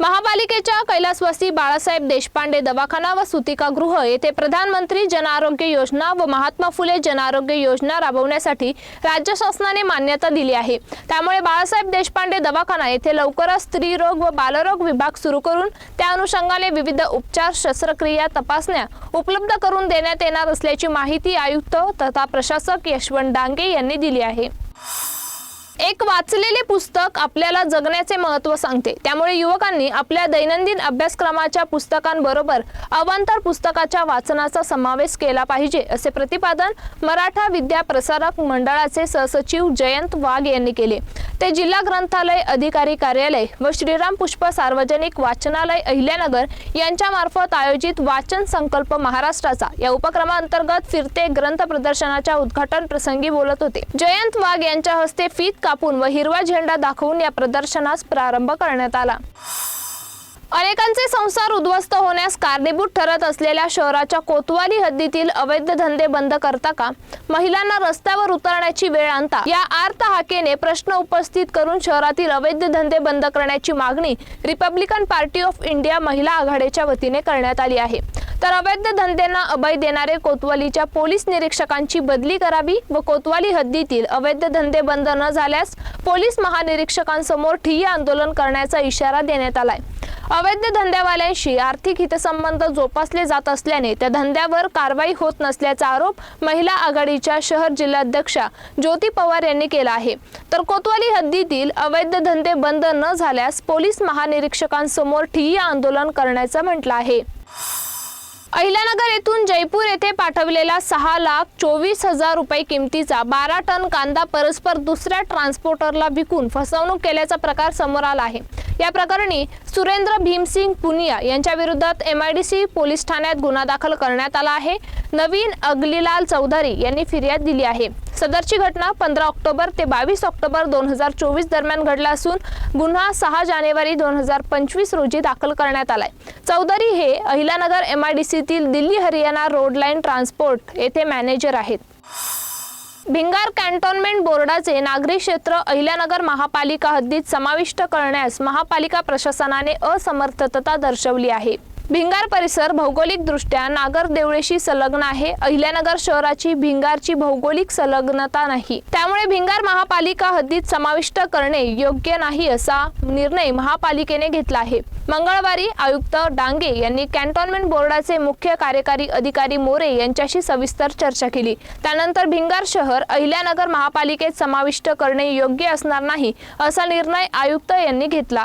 महापालिकेच्या कैलासवासी बाळासाहेब देशपांडे दवाखाना व सुतिकागृह येथे प्रधानमंत्री जन आरोग्य योजना व महात्मा फुले जन आरोग्य योजना राबवण्यासाठी राज्य शासनाने मान्यता दिली आहे. त्यामुळे बाळासाहेब देशपांडे दवाखाना येथे लवकरच स्त्रीरोग व बालरोग विभाग सुरू करून त्या अनुषंगाने विविध उपचार शस्त्रक्रिया तपासण्या उपलब्ध करून देण्यात येणार असल्याची माहिती आयुक्त तथा प्रशासक यशवंत डांगे यांनी दिली आहे. एक वाचलेले पुस्तक आपल्याला जगण्याचे महत्त्व सांगते. त्यामुळे युवकांनी आपल्या दैनंदिन अभ्यासक्रमाच्या पुस्तकांबरोबर अवांतर पुस्तकाच्या वाचनाचा समावेश केला पाहिजे असे प्रतिपादन मराठा विद्या प्रसारक मंडळाचे सहसचिव जयंत वाघ यांनी केले. ते जिल्हा ग्रंथालय अधिकारी कार्यालय व श्रीराम पुष्प सार्वजनिक वाचनालय अहिल्यानगर यांच्यामार्फत आयोजित वाचन संकल्प महाराष्ट्राचा या उपक्रमाअंतर्गत फिरते ग्रंथ प्रदर्शनाच्या उद्घाटन प्रसंगी बोलत होते. जयंत वाघ यांच्या हस्ते फीत कापून व हिरवा झेंडा दाखवून या प्रदर्शनास प्रारंभ करण्यात आला. अनेकांचे संसार उद्ध्वस्त होण्यास कारणीभूत ठरत असलेल्या शहराच्या कोतवाली हद्दीतील अवैध धंदे बंद करता का? महिलांना रस्त्यावर उतरण्याची वेळ आणता? या आर्त हाकेने प्रश्न उपस्थित करून शहरातील अवैध धंदे बंद करण्याची मागणी रिपब्लिकन पार्टी ऑफ इंडिया महिला आघाडीच्या वतीने करण्यात आली आहे. तर अवैध धंद्यांना अभय देणारे कोतवालीच्या पोलीस निरीक्षकांची बदली करावी व कोतवाली हद्दीतील अवैध धंदे बंद न झाल्यास पोलीस महानिरीक्षकांसमोर ठिय्या आंदोलन करण्याचा इशारा देण्यात आलाय. अवैध धंद्यावाल्यांशी आर्थिक हितसंबंध जोपासले जात असल्याने त्या धंद्यावर कारवाई होत नसल्याचा आरोप महिला आघाडीच्या शहर जिल्हाध्यक्षा ज्योती पवार यांनी केला आहे. तर कोतवाली हद्दीतील अवैध धंदे बंद न झाल्यास पोलीस महानिरीक्षकांसमोर ठिय्या आंदोलन करण्याचं म्हटलं आहे. अहिल्यानगर येथून जयपूर येथे पाठवलेला सहा लाख चोवीस हजार रुपये किमतीचा बारा टन कांदा परस्पर दुसऱ्या ट्रान्सपोर्टरला विकून फसवणूक केल्याचा प्रकार समोर आला आहे. या प्रकरणी सुरेंद्र भीमसिंग पुनिया यांच्या विरोधात सी पोलीस ठाण्यात गुन्हा दाखल करण्यात आला आहे. नवीन अगलीलाल चौधरी यांनी फिर्याद दिली आहे. सदरची घटना पंधरा ऑक्टोबर ते बावीस ऑक्टोबर दोन हजार चोवीस दरम्यान घडला असून गुन्हा सहा जानेवारी दोन हजार पंचवीस रोजी दाखल करण्यात आलाय. चौधरी हे Ahilyanagar M I D सीतील Delhi Haryana road line transport येथे मॅनेजर आहेत. भिंगार कॅन्टोन्मेंट बोर्डाचे नागरी क्षेत्र अहिल्यानगर महापालिका हद्दीत समाविष्ट करण्यास महापालिका प्रशासनाने असमर्थता दर्शवली आहे. भिंगार परिसर भौगोलिकदृष्ट्या नागर देवळेशी संलग्न आहे. अहिल्यानगर शहराची भिंगारची भौगोलिक संलग्नता नाही. त्यामुळे भिंगार महापालिका हद्दीत समाविष्ट करणे योग्य नाही असा निर्णय महापालिकेने घेतला आहे. मंगळवारी आयुक्त डांगे यांनी कॅन्टोन्मेंट बोर्डाचे मुख्य कार्यकारी अधिकारी मोरे यांच्याशी सविस्तर चर्चा केली. त्यानंतर भिंगार शहर अहिल्यानगर महापालिकेत समाविष्ट करणे योग्य असणार नाही असा निर्णय आयुक्त यांनी घेतला.